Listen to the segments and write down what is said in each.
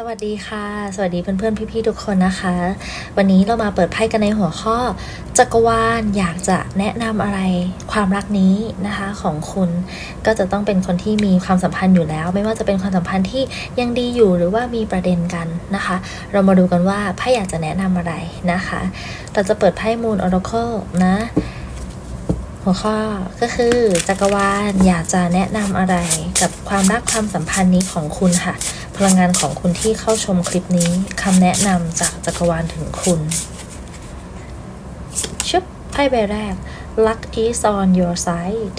สวัสดีค่ะ สวัสดีเพื่อนๆ พี่ๆ ทุกคนนะคะ วันนี้เรามาเปิดไพ่กันในหัวข้อ จักรวาลอยากจะแนะนำอะไรความรักนี้นะคะ ของคุณก็จะต้องเป็นคนที่มีความสัมพันธ์อยู่แล้ว ไม่ว่าจะเป็นความสัมพันธ์ที่ยังดีอยู่หรือว่ามีประเด็นกันนะคะ เรามาดูกันว่าไพ่อยากจะแนะนำอะไรนะคะ เราจะเปิดไพ่ Moon Oracle นะ หัวข้อก็คือจักรวาลอยากจะแนะนำอะไรกับความรักความสัมพันธ์นี้ของคุณค่ะ พลังงานของคุณที่เข้าชมคลิปนี้คำแนะนำจากจักรวาลถึงคุณชุบไพ่ใบแรก luck is on your side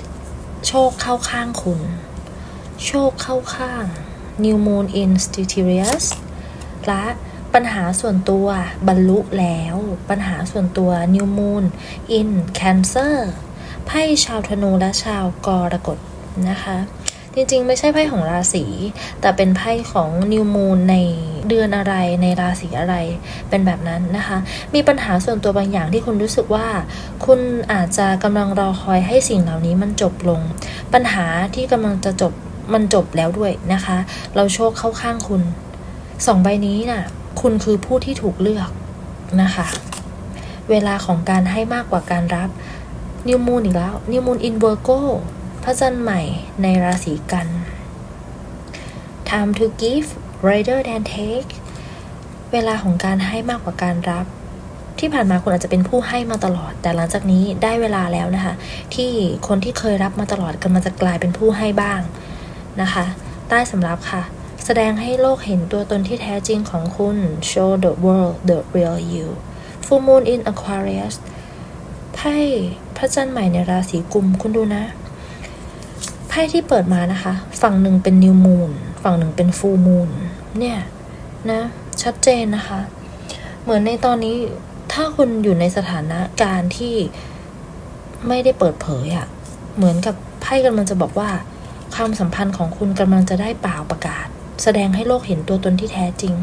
โชคเข้าข้างคุณ โชคเข้าข้าง new moon in Sagittarius และปัญหาส่วนตัวบรรลุแล้ว ปัญหาส่วนตัว new moon in Cancer ไพ่ชาวธนูและชาวกรกฎนะคะ จริงๆ ไม่ใช่ไพ่ของราศี แต่เป็นไพ่ของนิวมูนในเดือนอะไรในราศีอะไรเป็นแบบนั้นนะคะ มีปัญหาส่วนตัวบางอย่างที่คุณรู้สึกว่า คุณอาจจะกำลังรอคอยให้สิ่งเหล่านี้มันจบลง ปัญหาที่กำลังจะจบมันจบแล้วด้วยนะคะ เราโชคเข้าข้างคุณสองใบนี้น่ะ คุณคือผู้ที่ถูกเลือกนะคะ เวลาของการให้มากกว่าการรับ นิวมูนอีกแล้ว นิวมูนอินเวอร์โกพระจันทร์ใหม่ในราศีกัน time to give rather than take เวลาของการให้มากกว่าการรับ ที่ผ่านมาคุณอาจจะเป็นผู้ให้มาตลอด แต่หลังจากนี้ได้เวลาแล้วนะคะ ที่คนที่เคยรับมาตลอดกำลังจะกลายเป็นผู้ให้บ้างนะคะ ใต้สำรับค่ะ แสดงให้โลกเห็นตัวตนที่แท้จริงของคุณ show the world the real you full moon in Aquarius ไพ่พระจันทร์ใหม่ในราศีกุมคุณดูนะไพ่ที่เปิดมานะคะ ฝั่งหนึ่งเป็นนิวมูนฝั่งหนึ่งเป็นฟูมูนเนี่ยนะ ชัดเจนนะคะ เหมือนในตอนนี้ถ้าคุณอยู่ในสถานะการที่ไม่ได้เปิดเผยอะ่ะเหมือนกับไพ่กำลังจะบอกว่า ความสัมพันธ์ของคุณกำลังจะได้เปล่าประกาศ แสดงให้โลกเห็นตัวตนที่แท้จริง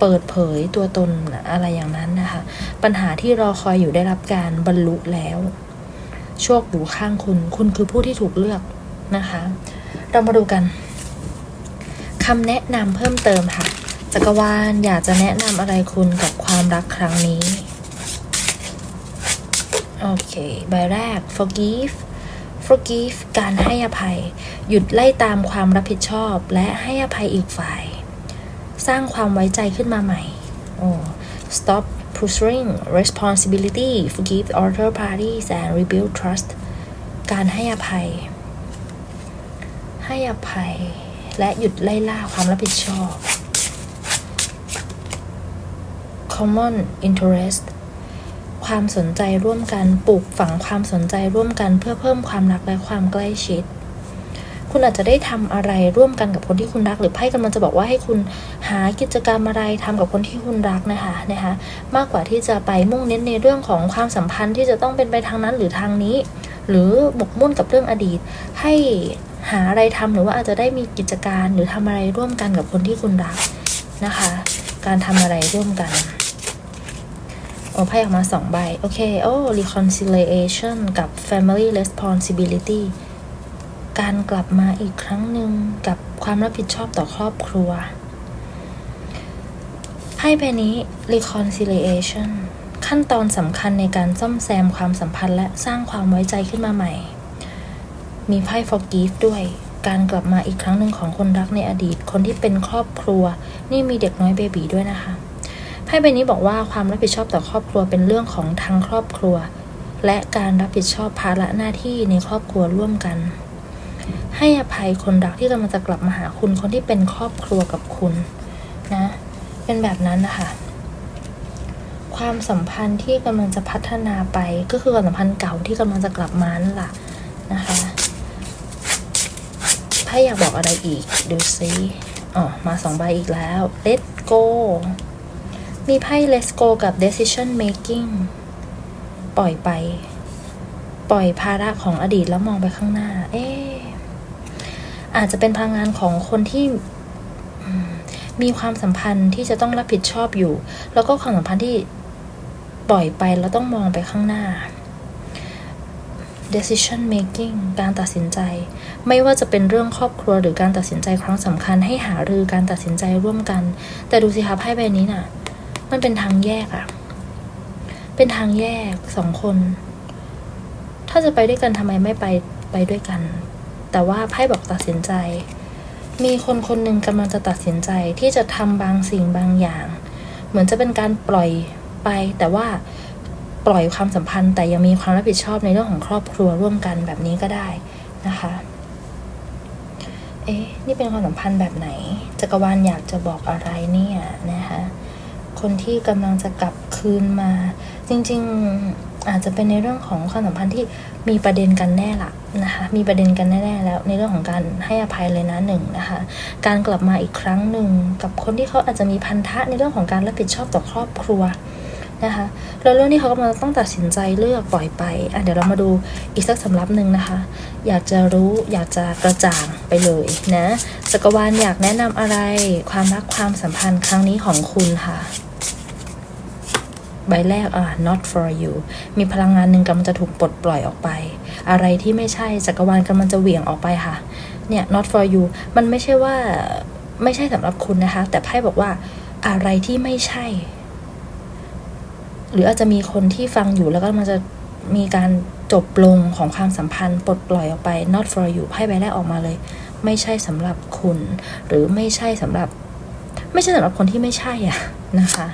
เปิดเผยตัวตนอะไรอย่างนั้นนะคะ ปัญหาที่รอคอยอยู่ได้รับการบรรลุแล้ว โชคอยู่ข้างคุณ คุณคือผู้ที่ถูกเลือกนะคะ เรามาดูกันคำแนะนำเพิ่มเติมค่ะ จักรวาลอยากจะแนะนำอะไรคุณกับความรักครั้งนี้ โอเค ใบแรก forgive forgive การให้อภัย หยุดไล่ตามความรับผิดชอบ และให้อภัยอีกฝ่าย สร้างความไว้ใจขึ้นมาใหม่โอ้ stop pursuing responsibility forgive other parties and rebuild trust การให้อภัย ให้อภัย และหยุดไล่ล่าความรับผิดชอบ common interest ความสนใจร่วมกันปลูกฝังความสนใจร่วมกันเพื่อเพิ่มความรักและความใกล้ชิด คุณอาจจะได้ทำอะไรร่วมกันกับคนที่คุณรัก หรือไพ่กำลังจะบอกว่าให้คุณหากิจกรรมอะไรทำกับคนที่คุณรักนะคะนะคะมากกว่าที่จะไปมุ่งเน้นในเรื่องของความสัมพันธ์ที่จะต้องเป็นไปทางนั้นหรือทางนี้ หรือหมกมุ่นกับเรื่องอดีต ให้หาอะไรทำหรือว่าอาจจะได้มีกิจการหรือทำอะไรร่วมกันกับคนที่คุณรักนะคะ การทำอะไรร่วมกันโอไพ่ออกมาสองใบ โอเค โอ้ reconciliation กับ family responsibility การกลับมาอีกครั้งหนึ่งกับความรับผิดชอบต่อครอบครัวไพ่ใบนี้ reconciliation ขั้นตอนสำคัญในการซ่อมแซมความสัมพันธ์และสร้างความไว้ใจขึ้นมาใหม่ มีไพ่ forgive ด้วย การกลับมาอีกครั้งหนึ่งของคนรักในอดีต คนที่เป็นครอบครัว นี่มีเด็กน้อยเบบีด้วยนะคะ ไพ่ใบนี้บอกว่าความรับผิดชอบต่อครอบครัวเป็นเรื่องของทั้งครอบครัว และการรับผิดชอบภาระหน้าที่ในครอบครัวร่วมกัน ให้อภัยคนรักที่กำลังจะกลับมาหาคุณคนที่เป็นครอบครัวกับคุณนะ เป็นแบบนั้นนะคะความสัมพันธ์ที่กำลังจะพัฒนาไปก็คือความสัมพันธ์เก่าที่กำลังจะกลับมานั่นแหละนะคะไพ่อยากบอกอะไรอีกดูซิอ๋อมาสองใบอีกแล้ว let go มีไพ่ let's go กับ decision making ปล่อยไป ปล่อยภาระของอดีตแล้วมองไปข้างหน้า เอ๊ะ อาจจะเป็นพลังงานของคนที่มมีความสัมพันธ์ที่จะต้องรับผิดชอบอยู่ แล้วก็ความสัมพันธ์ที่ปล่อยไปแล้วต้องมองไปข้างหน้า decision making การตัดสินใจ ไม่ว่าจะเป็นเรื่องครอบครัวหรือการตัดสินใจครั้งสำคัญให้หารือการตัดสินใจร่วมกัน แต่ดูสิคะไพ่ใบนี้น่ะ มันเป็นทางแยกอะเป็นทางแยกสองคน ถ้าจะไปด้วยกันทำไมไม่ไปไปด้วยกัน แต่ว่าไพ่บอก ตัดสินใจ มีคนคนหนึ่งกำลังจะตัดสินใจที่จะทำบางสิ่งบางอย่าง เหมือนจะเป็นการปล่อยไป แต่ว่าปล่อยความสัมพันธ์ แต่ยังมีความรับผิดชอบในเรื่องของครอบครัวร่วมกันแบบนี้ก็ได้นะคะ เอ๊ะนี่เป็นความสัมพันธ์แบบไหนจักรวาลอยากจะบอกอะไรเนี่ยนะคะ คนที่กำลังจะกลับคืนมา จริง ๆ อาจจะเป็นในเรื่องของความสัมพันธ์ที่มีประเด็นกันแน่ละนะคะมีประเด็นกันแน่ๆแล้วในเรื่องของการให้อภัยเลยนะหนึ่งนะคะการกลับมาอีกครั้งหนึ่งกับคนที่เขาอาจจะมีพันธะในเรื่องของการรับผิดชอบต่อครอบครัวนะคะแล้วเรื่องที่เขากำลังต้องตัดสินใจเลือกปล่อยไปอะเดี๋ยวเรามาดูอีกสักสำรับหนึ่งนะคะ อยากจะรู้อยากจะกระจ่างไปเลยนะจักรวาลอยากแนะนำอะไรความรักความสัมพันธ์ครั้งนี้ของคุณค่ะ ใบแรกอะ not for you มีพลังงานหนึ่งกำลังจะถูกปลดปล่อยออกไป อะไรที่ไม่ใช่จักรวาลกำลังจะเหวี่ยงออกไปค่ะ เนี่ย not for you มันไม่ใช่ว่าไม่ใช่สำหรับคุณนะคะ แต่ไพ่บอกว่าอะไรที่ไม่ใช่ หรืออาจจะมีคนที่ฟังอยู่แล้วก็มันจะมีการจบลงของความสัมพันธ์ปลดปล่อยออกไป not for you ไพ่ใบแรกออกมาเลย ไม่ใช่สำหรับคุณ หรือไม่ใช่สำหรับ ไม่ใช่สำหรับคนที่ไม่ใช่อะนะคะ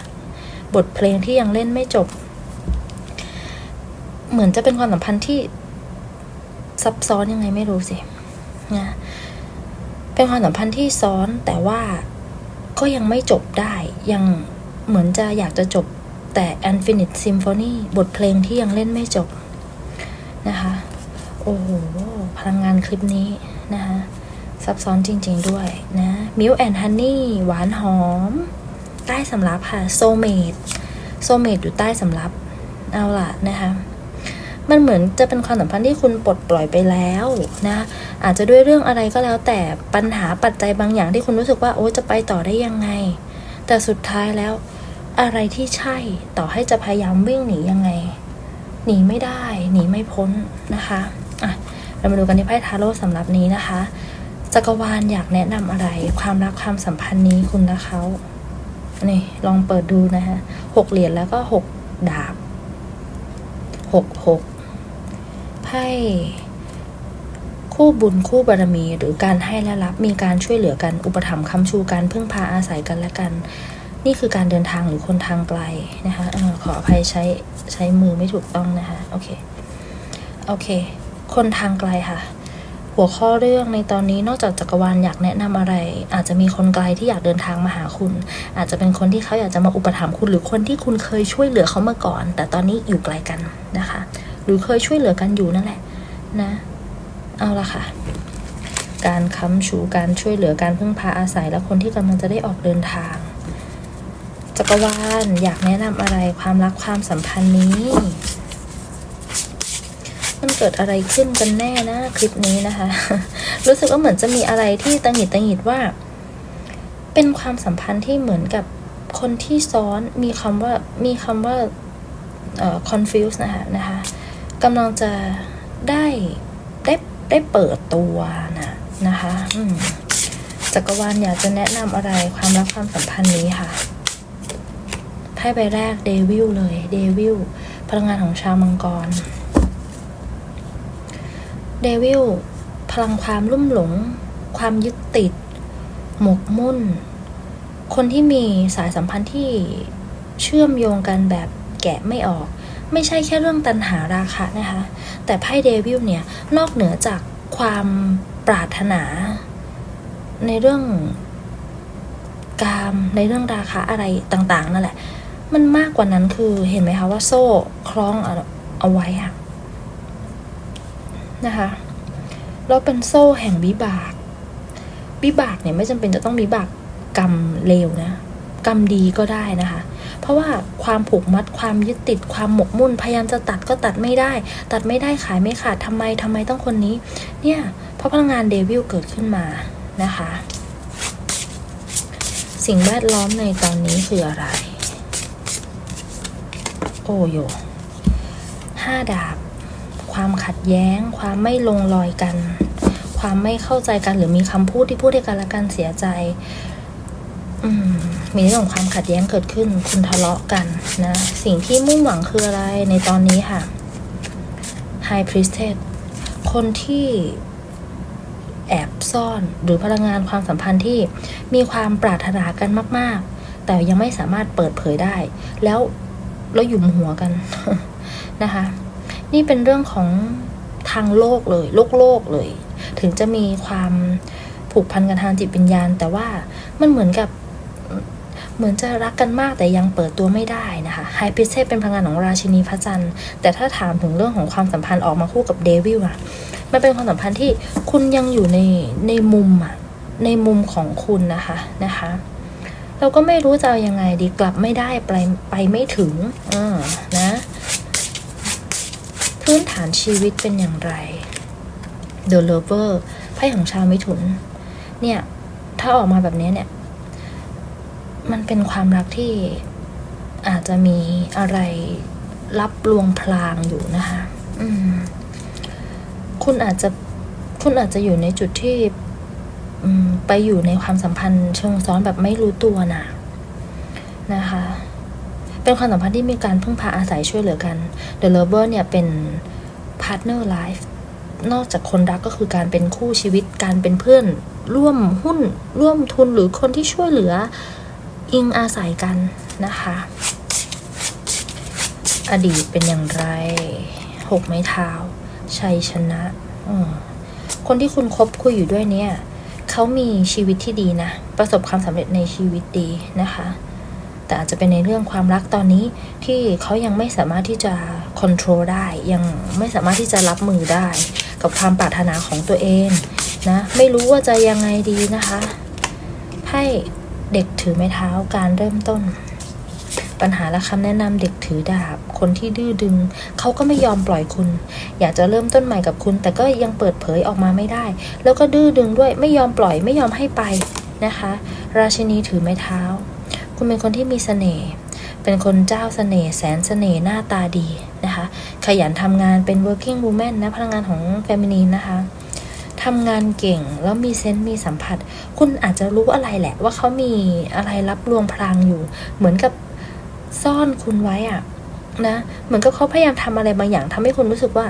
บทเพลงที่ยังเล่นไม่จบ เหมือนจะเป็นความสัมพันธ์ที่ซับซ้อนยังไงไม่รู้สินะเป็นความสัมพันธ์ที่ซ้อนแต่ว่าก็ยังไม่จบได้ ยังเหมือนจะอยากจะจบแต่ Infinite Symphony บทเพลงที่ยังเล่นไม่จบ นะคะ โอ้โห พลังงานคลิปนี้นะคะ ซับซ้อนจริงๆด้วยนะ Milk and Honey หวานหอม ใต้สำรับค่ะโซเมดโซเมดอยู่ใต้สำรับเอาล่ะนะคะมันเหมือนจะเป็นความสัมพันธ์ที่คุณปลดปล่อยไปแล้วนะอาจจะด้วยเรื่องอะไรก็แล้วแต่ปัญหาปัจจัยบางอย่างที่คุณรู้สึกว่าโอ้จะไปต่อได้ยังไง แต่สุดท้ายแล้ว อะไรที่ใช่ต่อให้จะพยายามวิ่งหนียังไง หนีไม่ได้หนีไม่พ้นนะคะอะเรามาดูกันที่ไพ่ทาโร่สำหรับนี้นะคะจักรวาลอยากแนะนำอะไร ความรักความสัมพันธ์นี้คุณและเขา นี่ลองเปิดดูนะฮะหกเหรียญแล้วก็หกดาบหกหกไพ่คู่บุญคู่บารมี หรือการให้และรับมีการช่วยเหลือกันอุปถัมภ์คำชูการพึ่งพาอาศัยกันและกัน นี่คือการเดินทางหรือคนทางไกลนะคะออขออภัยใช้ใช้มือไม่ถูกต้องนะคะโอเคโอเค คนทางไกลค่ะ หัวข้อเรื่องในตอนนี้นอกจากจักรวาลอยากแนะนำอะไร อาจจะมีคนไกลที่อยากเดินทางมาหาคุณ อาจจะเป็นคนที่เขาอยากจะมาอุปถัมภ์คุณ หรือคนที่คุณเคยช่วยเหลือเขามาก่อน แต่ตอนนี้อยู่ไกลกันนะคะ หรือเคยช่วยเหลือกันอยู่นั่นแหละนะ เอาละค่ะ การค้ำชูการช่วยเหลือการพึ่งพาอาศัยและคนที่กำลังจะได้ออกเดินทาง จักรวาลอยากแนะนำอะไรความรักความสัมพันธ์นี้ มันเกิดอะไรขึ้นกันแน่นะคลิปนี้นะคะ รู้สึกว่าเหมือนจะมีอะไรที่ตังหิดตังหิดว่า เป็นความสัมพันธ์ที่เหมือนกับคนที่ซ้อนมีคำว่ามีคำว่าเอ่อ confuse นะคะนะคะกำลังจะได้ได้ได้เปิดตัวนะนะคะจักรวาลอยากจะแนะนำอะไรความรักความสัมพันธ์นี้ค่ะไพ่ใบแรกเดวิลเลยเดวิลพลังงานของชาวมังกร เดวิลพลังความลุ่มหลง ความยึดติด หมกมุ่น คนที่มีสายสัมพันธ์ที่เชื่อมโยงกันแบบแกะไม่ออก ไม่ใช่แค่เรื่องตันหาราคะนะคะ แต่ไพ่เดวิลเนี่ย นอกเหนือจากความปรารถนา ในเรื่องกามในเรื่องราคะอะไรต่าง ๆ นั่นแหละ มันมากกว่านั้นคือเห็นไหมคะว่าโซ่คล้องเอาเอาไว้อะ นะคะแล้วเป็นโซ่แห่งวิบากวิบากเนี่ยไม่จำเป็นจะต้องวิบากกรรมเลวนะ กรรมดีก็ได้นะคะ เพราะว่าความผูกมัดความยึดติดความหมกมุ่น พยายามจะตัดก็ตัดไม่ได้ ตัดไม่ได้ขายไม่ขาดทำไมทำไมต้องคนนี้ เนี่ยเพราะพลังงานเดวิลเกิดขึ้นมานะคะ สิ่งแวดล้อมในตอนนี้คืออะไร โอโยห้าดาบ ความขัดแย้ง ความไม่ลงรอยกัน ความไม่เข้าใจกันหรือมีคำพูดที่พูดให้กันและกันเสียใจอืมมีเรื่องของความขัดแย้งเกิดขึ้น คุณทะเลาะกันนะ สิ่งที่มุ่งหวังคืออะไรในตอนนี้ค่ะ High Priestess คนที่แอบซ่อนหรือพลังงานความสัมพันธ์ที่มีความปรารถนากันมาก ๆ แต่ยังไม่สามารถเปิดเผยได้ แล้วแล้วหยุมหัวกันนะคะ นี่เป็นเรื่องของทางโลกเลย โลกโลกเลย ถึงจะมีความผูกพันกันทางจิตวิญญาณ แต่ว่ามันเหมือนกับเหมือนจะรักกันมากแต่ยังเปิดตัวไม่ได้นะคะไฮพิเซเป็นพลังงานของราชินีพระจันทร์ แต่ถ้าถามถึงเรื่องของความสัมพันธ์ออกมาคู่กับเดวิลอะมันเป็นความสัมพันธ์ที่คุณยังอยู่ในในมุมอะในมุมของคุณนะคะนะคะ เราก็ไม่รู้จะเอายังไงดีกลับไม่ได้ไปไปไม่ถึงอ่านะ ฐานชีวิตเป็นอย่างไร The Lover ไพ่ของชาวมิถุน เนี่ย ถ้าออกมาแบบนี้เนี่ย มันเป็นความรักที่อาจจะมีอะไรรับลวงพลางอยู่นะคะคุณอาจจะคุณอาจจะอยู่ในจุดที่ไปอยู่ในความสัมพันธ์เชิงซ้อนแบบไม่รู้ตัวนะนะคะ เป็นความสัมพันธ์ที่มีการพึ่งพาอาศัยช่วยเหลือกัน The Lover เนี่ยเป็น partner life นอกจากคนรักก็คือการเป็นคู่ชีวิตการเป็นเพื่อน ร่วมหุ้น ร่วมทุนหรือคนที่ช่วยเหลืออิงอาศัยกันนะคะ อดีตเป็นอย่างไรหกไม้เท้าชัยชนะคนที่คุณคบคุยอยู่ด้วยเนี่ยเขามีชีวิตที่ดีนะ ประสบความสำเร็จในชีวิตดีนะคะ แต่อาจจะเป็นในเรื่องความรักตอนนี้ที่เขายังไม่สามารถที่จะค o n t r o l ได้ยังไม่สามารถที่จะรับมือได้ กับความปรารถนาของตัวเองนะไม่รู้ว่าจะยังไงดีนะคะไพ่เด็กถือไม้เท้าการเริ่มต้น ปัญหาและคำแนะนำเด็กถือดาบ คนที่ดื้อดึง เขาก็ไม่ยอมปล่อยคุณ อยากจะเริ่มต้นใหม่กับคุณ แต่ก็ยังเปิดเผยออกมาไม่ได้ แล้วก็ดื้อดึงด้วยไม่ยอมปล่อยไม่ยอมให้ไปนะคะ ราชินีถือไม้เท้า คุณเป็นคนที่มีเสน่ห์เป็นคนเจ้าเสน่ห์แสนเสน่ห์หน้าตาดีนะคะ ขยันทำงานเป็น working woman นะพลังงานของ f e m i n i n นะคะทำงานเก่งแล้วมีเซนต์มีสัมผัส คุณอาจจะรู้อะไรแหละ ว่าเขามีอะไรรับลวงพลางอยู่ เหมือนกับซ่อนคุณไว้อะนะเหมือนกับเขาพยายามทำอะไรบางอย่างทำให้คุณรู้สึกว่า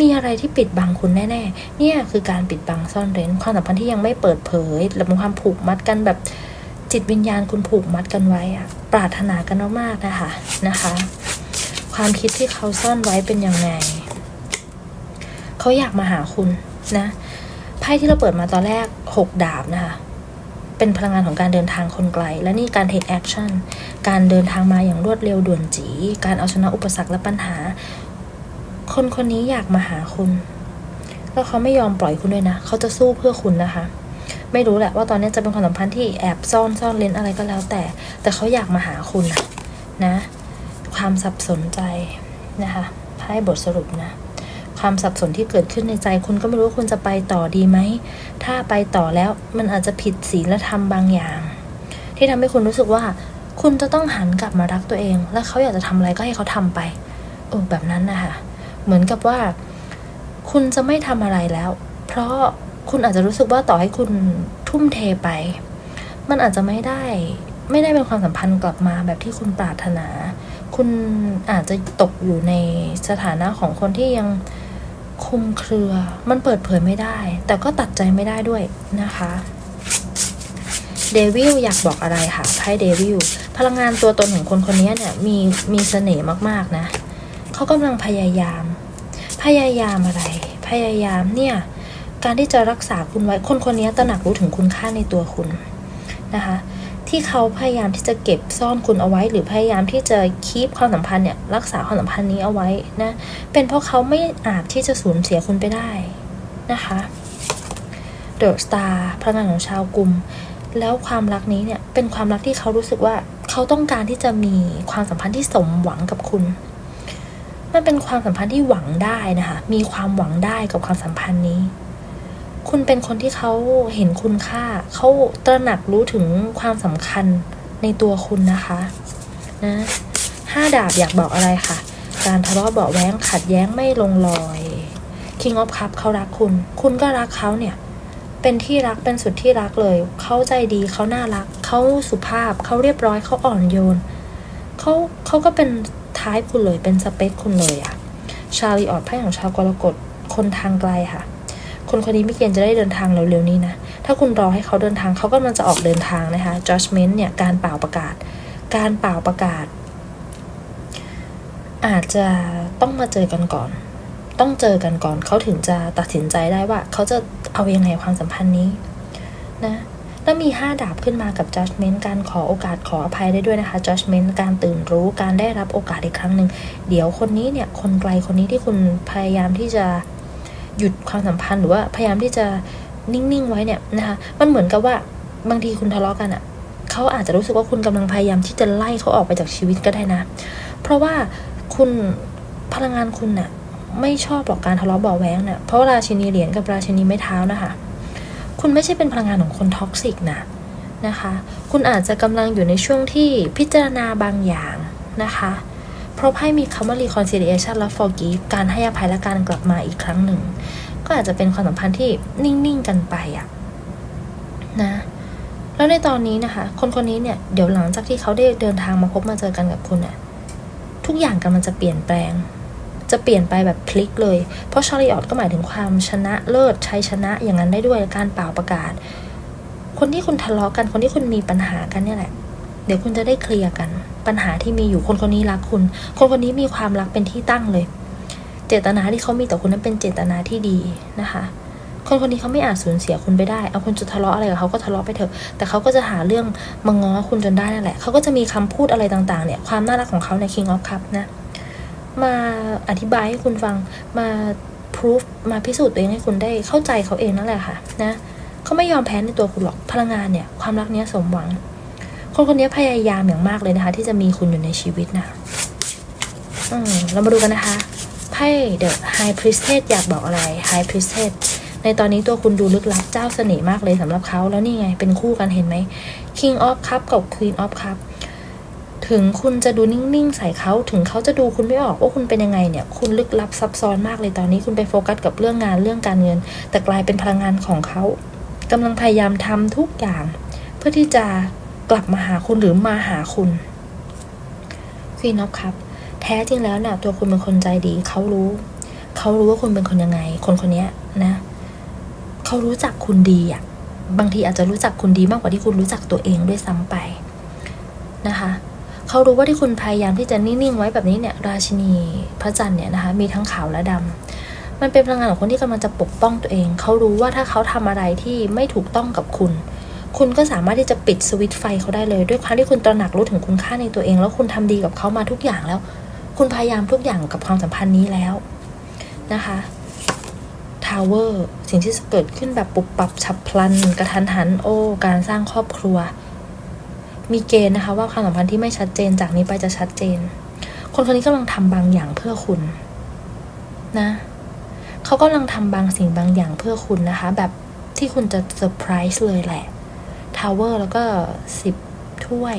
มีอะไรที่ปิดบังคุณแน่ๆเนี่ยคือการปิดบังซ่อนเร้นความสัมพันธ์ที่ยังไม่เปิดเผยหรือเป็นความผูกมัดกันแบบ จิตวิญญาณคุณผูกมัดกันไว้อะปรารถนากันมากๆนะคะนะคะ ความคิดที่เขาซ่อนไว้เป็นยังไงเขาอยากมาหาคุณนะไพ่ที่เราเปิดมาตอนแรกหกดาบนะคะเป็นพลังงานของการเดินทางคนไกล และนี่การ take action การเดินทางมาอย่างรวดเร็วด่วนจี การเอาชนะอุปสรรคและปัญหา คนคนนี้อยากมาหาคุณ แล้วเขาไม่ยอมปล่อยคุณด้วยนะ เขาจะสู้เพื่อคุณนะคะ ไม่รู้แหละว่าตอนนี้จะเป็นความสัมพันธ์ที่แอบซ่อนซ่อนเลนอะไรก็แล้วแต่ แต่เขาอยากมาหาคุณนะนะ ความสับสนใจนะคะไพ่บทสรุปนะความสับสนที่เกิดขึ้นในใจคุณก็ไม่รู้ว่าคุณจะไปต่อดีไหม ถ้าไปต่อแล้วมันอาจจะผิดศีลธรรมบางอย่าง ที่ทำให้คุณรู้สึกว่า คุณจะต้องหันกลับมารักตัวเอง และเขาอยากจะทำอะไรก็ให้เขาทำไปเออแบบนั้นนะคะเหมือนกับว่า คุณจะไม่ทำอะไรแล้ว เพราะ คุณอาจจะรู้สึกว่าต่อให้คุณทุ่มเทไป มันอาจจะไม่ได้ ไม่ได้เป็นความสัมพันธ์กลับมาแบบที่คุณปรารถนา คุณอาจจะตกอยู่ในสถานะของคนที่ยังคุมเครือ มันเปิดเผยไม่ได้ แต่ก็ตัดใจไม่ได้ด้วยนะคะเดวิลอยากบอกอะไรค่ะไพ่เดวิลพลังงานตัวตนของคนคนนี้เนี่ยมีมีเสน่ห์มากๆนะเขากำลังพยายาม พยายามอะไร พยายามเนี่ย การที่จะรักษาคุณไว้คนคนนี้ตระหนักรู้ถึงคุณค่าในตัวคุณนะคะ ที่เขาพยายามที่จะเก็บซ่อนคุณเอาไว้ หรือพยายามที่จะคีปความสัมพันธ์เนี่ยรักษาความสัมพันธ์นี้เอาไว้นะเป็นเพราะเขาไม่อาจที่จะสูญเสียคุณไปได้นะคะเดอะสตาร์พลังงานของชาวกลุ่มแล้วความรักนี้เนี่ยเป็นความรักที่เขารู้สึกว่าเขาต้องการที่จะมีความสัมพันธ์ที่สมหวังกับคุณ มันเป็นความสัมพันธ์ที่หวังได้นะคะ มีความหวังได้กับความสัมพันธ์นี้ คุณเป็นคนที่เขาเห็นคุณค่า เขาตระหนักรู้ถึงความสำคัญในตัวคุณนะคะนะห้าดาบอยากบอกอะไรค่ะ การทะเลาะเบาแว้งขัดแย้งไม่ลงรอย King of Cup เขารักคุณ คุณก็รักเขาเนี่ย เป็นที่รักเป็นสุดที่รักเลย เขาใจดีเขาน่ารัก เขาสุภาพเขาเรียบร้อยเขาอ่อนโยนเขาเขาก็เป็นท้ายคุณเลยเป็นสเปคคุณเลยอะชาลีออดไพ่ของชาวกรกฎคนทางไกลค่ะ คนคนนี้ไม่เกณฑ์จะได้เดินทางเร็วๆนี้นะ ถ้าคุณรอให้เขาเดินทางเขาก็มันจะออกเดินทางนะคะ judgment เนี่ยการเป่าประกาศ การเป่าประกาศ อาจจะต้องมาเจอกันก่อน ต้องเจอกันก่อนเขาถึงจะตัดสินใจได้ว่า เขาจะเอาอยัางไงความสัมพันธ์นี้นะแล้วมีห้าดาบขึ้นมากับ judgment การขอโอกาสขออภัยได้ด้วยนะคะ judgment การตื่นรู้การได้รับโอกาสอีกครั้งหนึ่ง เดี๋ยวคนนี้เนี่ย คนไกลคนนี้ที่คุณพยายามที่จะ หยุดความสัมพันธ์หรือว่าพยายามที่จะนิ่ง ๆ ไว้เนี่ยนะคะมันเหมือนกับว่าบางทีคุณทะเลาะกันอะ่ะเขาอาจจะรู้สึกว่าคุณกำลังพยายามที่จะไล่เขาออกไปจากชีวิตก็ได้นะ เพราะว่าคุณพลังงานคุณน่ะไม่ชอบหรอกการทะเลาะเบาะแว้งน่ะเพราะราชินีเหรียญกับราชินีไม้เท้านะคะคุณไม่ใช่เป็นพลังงานของคนท็อกซิกนะนะคะ คุณอาจจะกำลังอยู่ในช่วงที่พิจารณาบางอย่างนะคะ เพราะไพ่มีคำว่า reconciliation และ forgive การให้อภัยและการกลับมาอีกครั้งหนึ่ง ก็อาจจะเป็นความสัมพันธ์ที่นิ่ง ๆ กันไปอะนะ แล้วในตอนนี้นะคะ คนคนนี้เนี่ย เดี๋ยวหลังจากที่เขาได้เดินทางมาพบมาเจอกันกับคุณเนี่ยทุกอย่างกำลังจะเปลี่ยนแปลง จะเปลี่ยนไปแบบพลิกเลย เพราะชาริออตก็หมายถึงความชนะเลิศชัยชนะอย่างนั้นได้ด้วยการเป่าประกาศ คนที่คุณทะเลาะกันคนที่คุณมีปัญหากันเนี่ยแหละ ดี๋ยวคุณจะได้เคลียร์กัน ปัญหาที่มีอยู่คนคนนี้รักคุณ คนคนนี้มีความรักเป็นที่ตั้งเลย เจตนาที่เขามีต่อคุณนั้นเป็นเจตนาที่ดีนะคะ คนคนนี้เขาไม่อาจสูญเสียคุณไปได้ เอาคุณจะทะเลาะอะไรกับเขาก็ทะเลาะไปเถอะ แต่เขาก็จะหาเรื่องมาง้อคุณจนได้นั่นแหละ เขาก็จะมีคำพูดอะไรต่างๆ เนี่ย ความน่ารักของเขาใน King of Cup นะ มาอธิบายให้คุณฟัง มา proof มาพิสูจน์ตัวเองให้คุณได้เข้าใจเขาเองนั่นแหละค่ะนะเขาไม่ยอมแพ้ในตัวคุณหรอก พลังงานเนี่ย ความรักเนี้ยสมหวัง คนคนนี้พยายามอย่างมากเลยนะคะ ที่จะมีคุณอยู่ในชีวิตนะอืมเรามาดูกันนะคะไพ่ The High Priestess อยากบอกอะไร High Priestess ในตอนนี้ตัวคุณดูลึกลับเจ้าเสน่ห์มากเลยสำหรับเขาแล้วนี่ไงเป็นคู่กันเห็นไหม King of Cup กับ Queen of Cup ถึงคุณจะดูนิ่ง ๆ ใส่เขาถึงเขาจะดูคุณไม่ออกว่าคุณเป็นยังไงเนี่ย คุณลึกลับซับซ้อนมากเลยตอนนี้คุณไปโฟกัสกับเรื่องงานเรื่องการเงิน แต่กลายเป็นพลังงานของเขากำลังพยายามทำทุกอย่าง เพื่อที่จะ กลับมาหาคุณหรือมาหาคุณ Queen of Cup แท้จริงแล้วนี่ยตัวคุณเป็นคนใจดีเขารู้ เขารู้ว่าคุณเป็นคนยังไง คนคนนี้นะเขารู้จักคุณดีอะบางทีอาจจะรู้จักคุณดีมากกว่าที่คุณรู้จักตัวเองด้วยซ้ำไปนะคะเขารู้ว่าที่คุณพยายามที่จะนิ่งๆไว้แบบนี้เนี่ย ราชินีพระจันทร์เนี่ยนะคะมีทั้งขาวและดำมันเป็นพลังงานของคนที่กำลังจะปกป้องตัวเอง เขารู้ว่าถ้าเขาทำอะไรที่ไม่ถูกต้องกับคุณ คุณก็สามารถที่จะปิดสวิตไฟเขาได้เลยด้วยความที่คุณตระหนักรู้ถึงคุณค่าในตัวเอง แล้วคุณทำดีกับเขามาทุกอย่างแล้ว คุณพยายามทุกอย่างกับความสัมพันธ์นี้แล้วนะคะทาวเวอร์สิ่งที่จะเกิดขึ้นแบบปุบปับฉับพลัน กระทันหันโอ้การสร้างครอบครัว มีเกณฑ์นะคะ ว่าความสัมพันธ์ที่ไม่ชัดเจนจากนี้ไปจะชัดเจน คนคนนี้กำลังทำบางอย่างเพื่อคุณนะเขากำลังทำบางสิ่งบางอย่างเพื่อคุณนะคะ แบบที่คุณจะเซอร์ไพรส์เลยแหละ ทาวเวอร์แล้วก็สิบถ้วย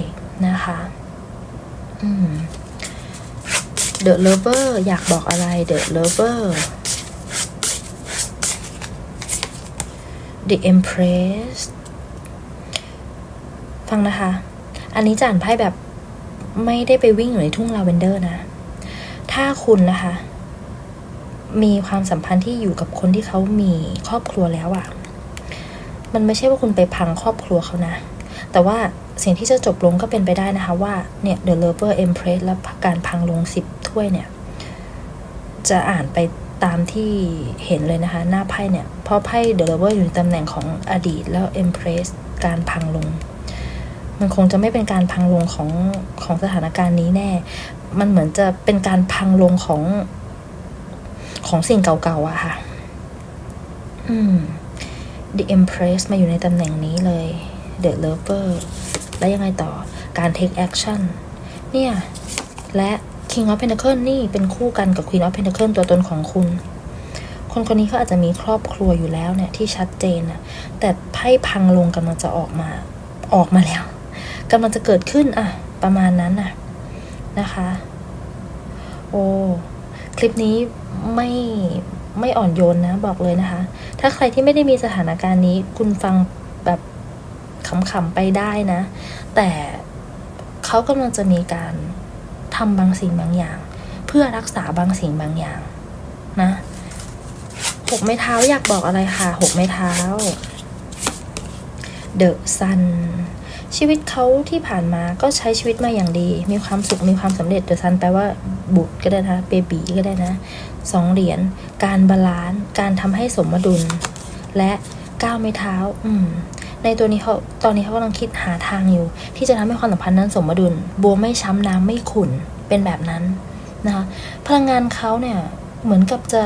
นะคะอืม The Lover อยากบอกอะไร The Lover The Empress ฟังนะคะ อันนี้จะอ่านไพ่แบบไม่ได้ไปวิ่งอยู่ในทุ่งลาเวนเดอร์นะ ถ้าคุณนะคะ มีความสัมพันธ์ที่อยู่กับคนที่เขามีครอบครัวแล้วอะ่ะ มันไม่ใช่ว่าคุณไปพังครอบครัวเขานะ แต่ว่าสิ่งที่จะจบลงก็เป็นไปได้นะคะว่าเนี่ย The Lover Empress และการพังลงสิบถ้วยเนี่ย จะอ่านไปตามที่เห็นเลยนะคะ หน้าไพ่เนี่ย เพราะไพ่ The Lover อยู่ในตำแหน่งของอดีตแล้ว Empress การพังลง มันคงจะไม่เป็นการพังลงของของสถานการณ์นี้แน่ มันเหมือนจะเป็นการพังลงของของสิ่งเก่าๆอะค่ะ อืม The Empress มาอยู่ในตำแหน่งนี้เลย The Lover แล้วยังไงต่อการ take action เนี่ย และ King of Pentacle นี่เป็นคู่กันกับ Queen of Pentacle ตัวตนของคุณ คนคนนี้เขาอาจจะมีครอบครัวอยู่แล้วเนี่ย ที่ชัดเจนนะแต่ไพ่พังลงกำลังจะออกมาออกมาแล้วกำลังจะเกิดขึ้นอะประมาณนั้นน่ะนะคะ โอ้ คลิปนี้ไม่ ไม่อ่อนโยนนะบอกเลยนะคะ ถ้าใครที่ไม่ได้มีสถานการณ์นี้ คุณฟังแบบขำๆไปได้นะ แต่เขากำลังจะมีการทำบางสิ่งบางอย่าง เพื่อรักษาบางสิ่งบางอย่างนะหกไม้เท้าอยากบอกอะไรค่ะหกไม้เท้าเดอะซันชีวิตเขาที่ผ่านมาก็ใช้ชีวิตมาอย่างดี มีความสุขมีความสำเร็จเดอะซันแปลว่าบุตรก็ได้นะเบบีก็ได้นะสองเหรียญ การบาลานซ์การทำให้สมดุล และก้าวไม่เท้า อืมในตัวนี้เขาตอนนี้เขากำลังคิดหาทางอยู่ ที่จะทำให้ความสัมพันธ์นั้นสมดุล บัวไม่ช้ำน้ำไม่ขุ่นเป็นแบบนั้นนะคะพลังงานเขาเนี่ยเหมือนกับจะ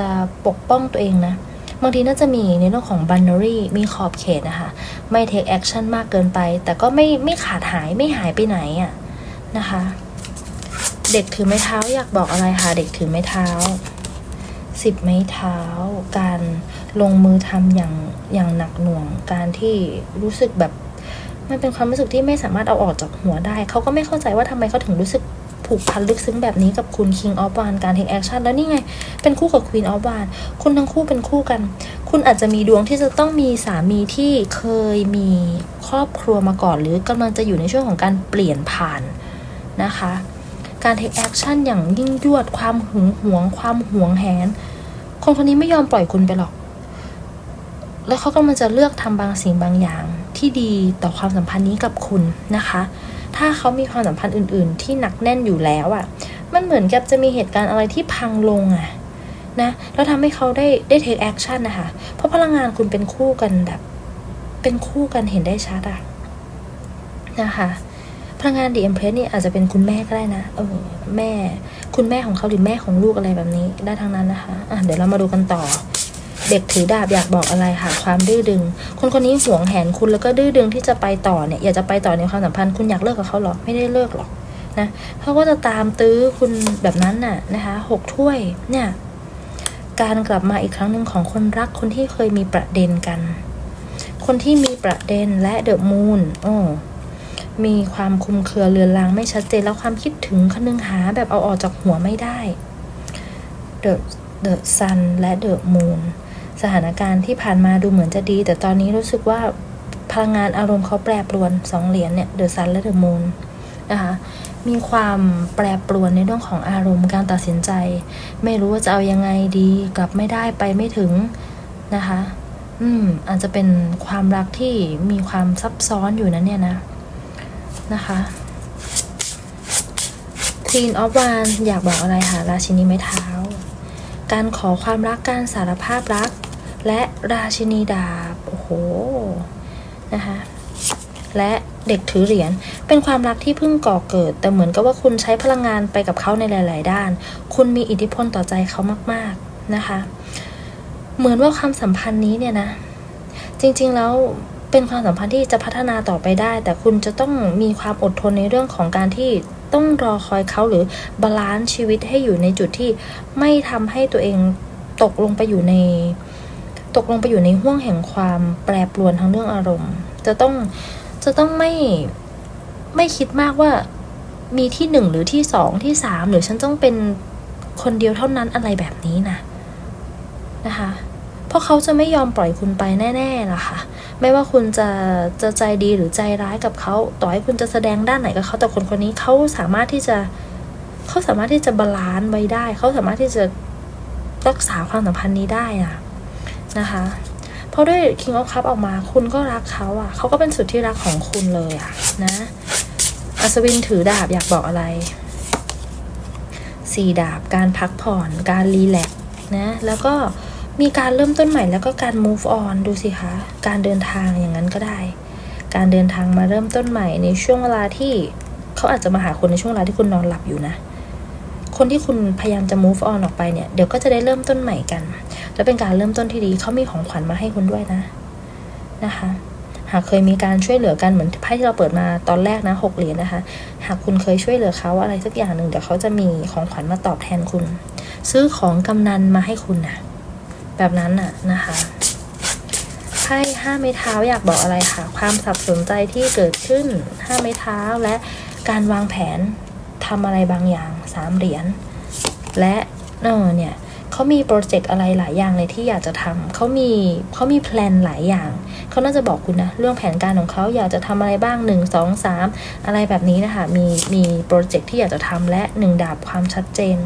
ปกป้องตัวเองนะบางทีน่าจะมีในเรื่องของ boundary มีขอบเขตนะคะ ไม่ take action มากเกินไป แต่ก็ไม่ไม่ขาดหายไม่หายไปไหนอะนะคะ เด็กถือไม้เท้าอยากบอกอะไรคะเด็กถือไม้เท้า สิบไม้เท้า การลงมือทำอย่างอย่างหนักหน่วง การที่รู้สึกแบบมันเป็นความรู้สึกที่ไม่สามารถเอาออกจากหัวได้ เขาก็ไม่เข้าใจว่าทำไมเขาถึงรู้สึกผูกพันลึกซึ้งแบบนี้กับคุณ King of w a n การ take action แล้วนี่ไง เป็นคู่กับ Queen of w a n คุณทั้งคู่เป็นคู่กัน คุณอาจจะมีดวงที่จะต้องมีสามีที่เคยมีครอบครัวมาก่อน หรือกำลังจะอยู่ในช่วงของการเปลี่ยนผ่านนะคะ การ take action อย่างยิ่งยวด ความหึงหวง ความหวงแหน คนคนนี้ไม่ยอมปล่อยคุณไปหรอก แล้วเขากำลังจะเลือกทำบางสิ่งบางอย่างที่ดีต่อความสัมพันธ์นี้กับคุณนะคะ ถ้าเขามีความสัมพันธ์อื่น ๆ ที่หนักแน่นอยู่แล้วอะ่ะ มันเหมือนกับจะมีเหตุการณ์อะไรที่พังลงอะ่ะนะแล้วทำให้เขาได้ได้ take action นะคะ เพราะพลังงานคุณเป็นคู่กันแบบ เป็นคู่กันเห็นได้ชัดอะนะคะ ลังงานดีเอ็มเพรสเนี่ยอาจจะเป็นคุณแม่ก็ได้นะเออแม่ คุณแม่ของเขาหรือแม่ของลูกอะไรแบบนี้ ได้ทั้งนั้นนะคะอะเดี๋ยวเรามาดูกันต่อ เด็กถือดาบอยากบอกอะไรค่ะ ความดื้อดึง คนคนนี้หวงแหนคุณแล้วก็ดื้อดึงที่จะไปต่อเนี่ยอยากจะไปต่อในความสัมพันธ์คุณอยากเลิกกับเขาหรอไม่ได้เลิกหรอกนะเขาก็จะตามตื้อคุณแบบนั้นน่ะนะคะหกถ้วยเนี่ยการกลับมาอีกครั้งหนึ่งของคนรักคนที่เคยมีประเด็นกัน คนที่มีประเด็นและเดอะมูนโอ้ มีความคลุมเครือเรือนรางไม่ชัดเจนแล้วความคิดถึงคนึงหาแบบเอาออกจากหัวไม่ได้เดอะเดอะซันและเดอะมูนสถานการณ์ที่ผ่านมาดูเหมือนจะดี แต่ตอนนี้รู้สึกว่าพลังงานอารมณ์เขาแปรปรวนสองเหรียญเนี่ยเดอะซันและเดอะมูนนะคะมีความแปรปรวนในเรื่องของอารมณ์การตัดสินใจ ไม่รู้ว่าจะเอายังไงดีกลับไม่ได้ไปไม่ถึงนะคะ อืมอาจจะเป็นความรักที่มีความซับซ้อนอยู่นะเนี่ยนะ นะคะ Queen of w a n อยากบอกอะไรคะราชินีไม้เท้า การขอความรักการสารภาพรัก และราชินีดาบ โอ้โห นะคะ และเด็กถือเหรียญ เป็นความรักที่เพิ่งก่อเกิด แต่เหมือนกับว่าคุณใช้พลังงานไปกับเขาในหลาย ๆ ด้าน คุณมีอิทธิพลต่อใจเขามาก ๆ นะคะ เหมือนว่าความสัมพันธ์นี้เนี่ยนะ จริง ๆ แล้ว เป็นความสัมพันธ์ที่จะพัฒนาต่อไปได้ แต่คุณจะต้องมีความอดทนในเรื่องของการที่ต้องรอคอยเขาหรือบาลานซ์ชีวิตให้อยู่ในจุดที่ไม่ทำให้ตัวเองตกลงไปอยู่ใน ตกลงไปอยู่ในห่วงแห่งความแปรปรวนทางเรื่องอารมณ์ จะต้องจะต้องไม่ไม่คิดมากว่ามีที่หนึ่งหรือที่สองที่สามหรือฉันต้องเป็นคนเดียวเท่านั้นอะไรแบบนี้นะนะคะ เพราะเขาจะไม่ยอมปล่อยคุณไปแน่ๆล่ะค่ะ ไม่ว่าคุณจะจะใจดีหรือใจร้ายกับเขาต่อให้คุณจะแสดงด้านไหนกับเขาแต่คนคนนี้เขาสามารถที่จะเขาสามารถที่จะบาลานซ์ไว้ได้เขาสามารถที่จะรักษาความสัมพันธ์นี้ได้อะนะคะ เพราะด้วย King of Cup ออกมาคุณก็รักเขาอะเขาก็เป็นสุดที่รักของคุณเลยอะนะอัศวินถือดาบอยากบอกอะไรสี่ดาบการพักผ่อนการรีแลกซ์นะ แล้วก็ มีการเริ่มต้นใหม่แล้วก็การ move on ดูสิคะ การเดินทางอย่างนั้นก็ได้ การเดินทางมาเริ่มต้นใหม่ในช่วงเวลาที่เขาอาจจะมาหาคุณในช่วงเวลาที่คุณนอนหลับอยู่นะ คนที่คุณพยายามจะ move on ออกไปเนี่ย เดี๋ยวก็จะได้เริ่มต้นใหม่กัน และเป็นการเริ่มต้นที่ดี เขามีของขวัญมาให้คุณด้วยนะ นะคะ หากเคยมีการช่วยเหลือกันเหมือนไพ่ที่เราเปิดมาตอนแรกนะหกเหรียญนะคะ หากคุณเคยช่วยเหลือเขาอะไรสักอย่างหนึ่งเดี๋ยวเขาจะมีของขวัญมาตอบแทนคุณ ซื้อของกำนันมาให้คุณนะ แบบนั้นน่ะนะคะไพ่ห้าไม้เท้าอยากบอกอะไรคะความสับสนใจที่เกิดขึ้นห้าไม้เท้าและการวางแผนทำอะไรบางอย่างสามเหรียญและเออเนี่ยเขามีโปรเจกต์อะไรหลายอย่างเลยที่อยากจะทำเขามีเขามีแพลนหลายอย่างเขาน่าจะบอกคุณนะเรื่องแผนการของเขาอยากจะทำอะไรบ้างหนึ่งสองสามอะไรแบบนี้นะคะมีมีโปรเจกต์ที่อยากจะทำและหนึ่งดาบความชัดเจน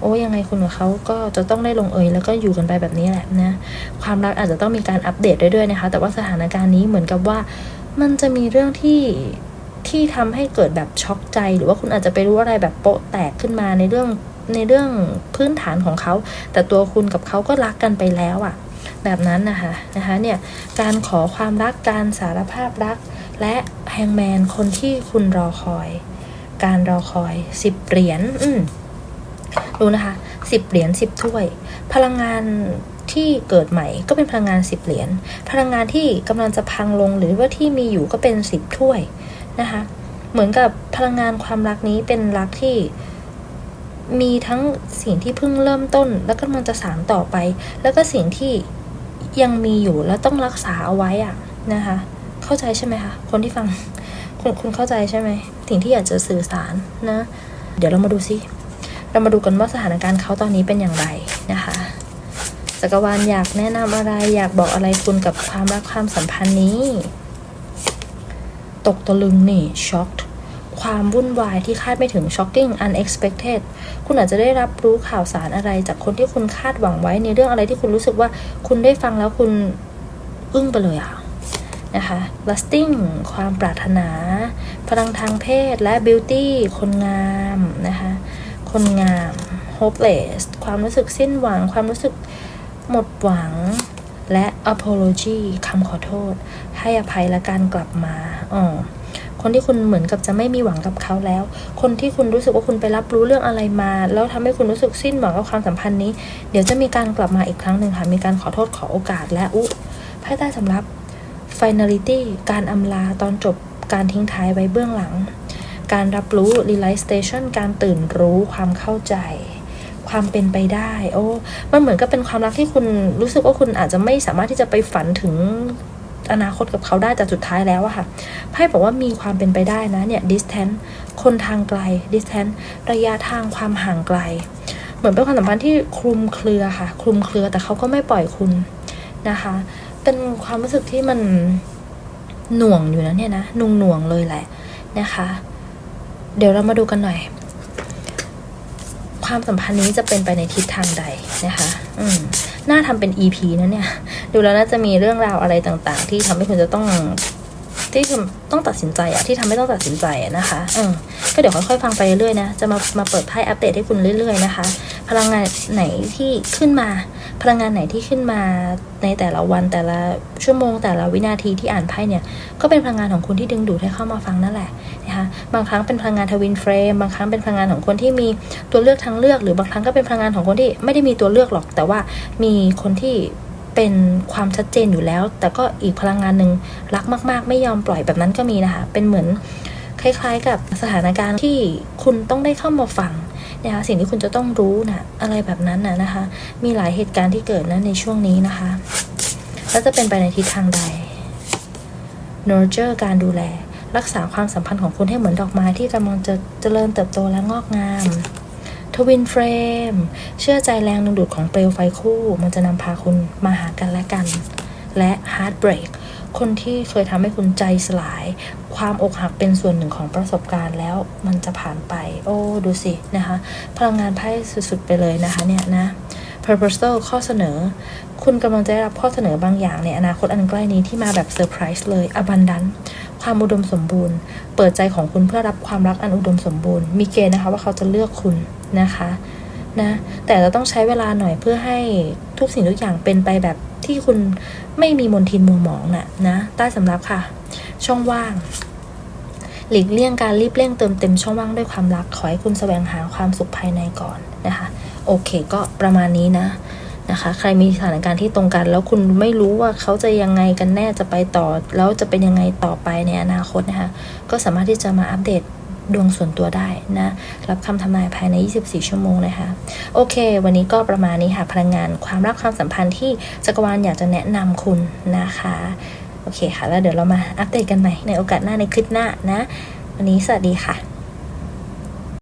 โอ้ยังไงคุณกับเขาก็จะต้องได้ลงเอยแล้วก็อยู่กันไปแบบนี้แหละนะความรักอาจจะต้องมีการอัปเดตเรื่อยๆนะคะ แต่ว่าสถานการณ์นี้เหมือนกับว่า มันจะมีเรื่องที่ที่ทำให้เกิดแบบช็อกใจ หรือว่าคุณอาจจะไปรู้อะไรแบบโปะแตกขึ้นมาในเรื่องในเรื่องพื้นฐานของเขา แต่ตัวคุณกับเขาก็รักกันไปแล้วอะแบบนั้นนะคะนะคะเนี่ยการขอความรักการสารภาพรัก และแฮงแมนคนที่คุณรอคอย การรอคอยสิบเหรียญอืม ดูนะคะสิบเหรียญสิบถ้วย พลังงานที่เกิดใหม่ก็เป็นพลังงานสิบเหรียญพลังงานที่กำลังจะพังลงหรือว่าที่มีอยู่ก็เป็นสิบถ้วยนะคะเหมือนกับพลังงานความรักนี้เป็นรักที่มีทั้งสิ่งที่เพิ่งเริ่มต้น แล้วก็มันจะสานต่อไป แล้วก็สิ่งที่ยังมีอยู่แล้วต้องรักษาเอาไว้อะนะคะ เข้าใจใช่ไหมคะคนที่ฟังคุณคุณเข้าใจใช่ไหมสิ่งที่อยากจะสื่อสารนะ เดี๋ยวเรามาดูซิ เรามาดูกันว่าสถานการณ์เขาตอนนี้เป็นอย่างไรนะคะจักรวาลอยากแนะนำอะไรอยากบอกอะไรคุณกับความรักความสัมพันธ์นี้ ตกตะลึงนี่ shocked ความวุ่นวายที่คาดไม่ถึง shocking unexpected คุณอาจจะได้รับรู้ข่าวสารอะไร จากคนที่คุณคาดหวังไว้ในเรื่องอะไรที่คุณรู้สึกว่าคุณได้ฟังแล้วคุณอึ้งไปเลยอะนะคะ lasting ความปรารถนา พลังทางเพศและ beauty คนงามนะคะ คนงาม hopeless ความรู้สึกสิ้นหวัง ความรู้สึกหมดหวัง และ apology คำขอโทษ ให้อภัยและการกลับมาอ๋อคนที่คุณเหมือนกับจะไม่มีหวังกับเขาแล้ว คนที่คุณรู้สึกว่าคุณไปรับรู้เรื่องอะไรมา แล้วทำให้คุณรู้สึกสิ้นหวังกับความสัมพันธ์นี้ เดี๋ยวจะมีการกลับมาอีกครั้งหนึ่งค่ะ มีการขอโทษขอโอกาสและอุไพ่ใต้สำรับ finality การอำลาตอนจบการทิ้งท้ายไว้เบื้องหลัง การรับรู้ realization การตื่นรู้ความเข้าใจ ความเป็นไปได้ โอ้ มันเหมือนกับเป็นความรักที่คุณรู้สึกว่าคุณอาจจะไม่สามารถที่จะไปฝันถึงอนาคตกับเขาได้แต่สุดท้ายแล้วอะค่ะไพ่บอกว่ามีความเป็นไปได้นะเนี่ย distance คนทางไกล distance ระยะทางความห่างไกล เหมือนเป็นความสัมพันธ์ที่คลุมเครือค่ะ คลุมเครือแต่เขาก็ไม่ปล่อยคุณนะคะ เป็นความรู้สึกที่มันหน่วงอยู่นะเนี่ยนะนุ่งหน่วงเลยแหละนะคะ เดี๋ยวเรามาดูกันหน่อย ความสัมพันธ์นี้จะเป็นไปในทิศทางใดนะคะ อืมน่าทำเป็น EP นะเนี่ย ดูแล้วน่าจะมีเรื่องราวอะไรต่าง ๆ ที่ทำให้คุณจะต้องที่ต้องตัดสินใจอะที่ทำให้ต้องตัดสินใจอะนะคะอืมก็เดี๋ยวค่อยๆฟังไปเรื่อยๆนะ จะมามาเปิดไพ่อัปเดตให้คุณเรื่อย ๆ นะคะ พลังงานไหนที่ขึ้นมา พลังงานไหนที่ขึ้นมาในแต่ละวันแต่ละชั่วโมงแต่ละวินาทีที่อ่านไพ่เนี่ยก็เป็นพลังงานของคุณที่ดึงดูดให้เข้ามาฟังนั่นแหละนะคะบางครั้งเป็นพลังงานทวินเฟรมบางครั้งเป็นพลังงานของคนที่มีตัวเลือกทางเลือก หรือบางครั้งก็เป็นพลังงานของคนที่ไม่ได้มีตัวเลือกหรอก แต่ว่ามีคนที่เป็นความชัดเจนอยู่แล้ว แต่ก็อีกพลังงานหนึ่งรักมาก ๆ ไม่ยอมปล่อยแบบนั้นก็มีนะคะเป็นเหมือนคล้ายๆ กับสถานการณ์ที่คุณต้องได้เข้ามาฟัง นะคะสิ่งที่คุณจะต้องรู้นะอะไรแบบนั้นนะนะคะ มีหลายเหตุการณ์ที่เกิดนะในช่วงนี้นะคะ แล้วจะเป็นไปในทิศทางใด nurture การดูแล รักษาความสัมพันธ์ของคุณให้เหมือนดอกไม้ที่กำลังจะเจริญเติบโตและงอกงามทวินเฟรมเชื่อใจแรงดึงดูดของเปลวไฟคู่ มันจะนำพาคุณมาหากันและกัน และ heartbreak คนที่เคยทำให้คุณใจสลาย ความอกหักเป็นส่วนหนึ่งของประสบการณ์แล้วมันจะผ่านไป โอ้ดูสินะคะ พลังงานไพ่สุดๆไปเลยนะคะเนี่ยนะ proposal ข้อเสนอ คุณกำลังจะได้รับข้อเสนอบางอย่างในอนาคตอันใกล้นี้ที่มาแบบเซอร์ไพรส์เลย abundant ความอุดมสมบูรณ์ เปิดใจของคุณเพื่อรับความรักอันอุดมสมบูรณ์ มีเกณฑ์นะคะว่าเขาจะเลือกคุณนะคะนะแต่เราต้องใช้เวลาหน่อยเพื่อให้ทุกสิ่งทุกอย่างเป็นไปแบบที่คุณไม่มีมนทินมัวหมองน่ะนะใต้สำรับค่ะ ช่องว่าง หลีกเลี่ยงการรีบเร่งเติมเต็มช่องว่างด้วยความรัก ขอให้คุณแสวงหาความสุขภายในก่อนนะคะ โอเคก็ประมาณนี้นะนะคะ ใครมีสถานการณ์ที่ตรงกัน แล้วคุณไม่รู้ว่าเขาจะยังไงกันแน่จะไปต่อ แล้วจะเป็นยังไงต่อไปในอนาคตนะคะ ก็สามารถที่จะมาอัปเดตดวงส่วนตัวได้นะ รับคำทำนายภายใน 24 ชั่วโมงนะคะ โอเค วันนี้ก็ประมาณนี้ค่ะ พลังงานความรักความสัมพันธ์ที่จักรวาลอยากจะแนะนำคุณนะคะ โอเคค่ะ แล้วเดี๋ยวเรามาอัปเดตกันใหม่ในโอกาสหน้าในคลิปหน้านะ วันนี้สวัสดีค่ะ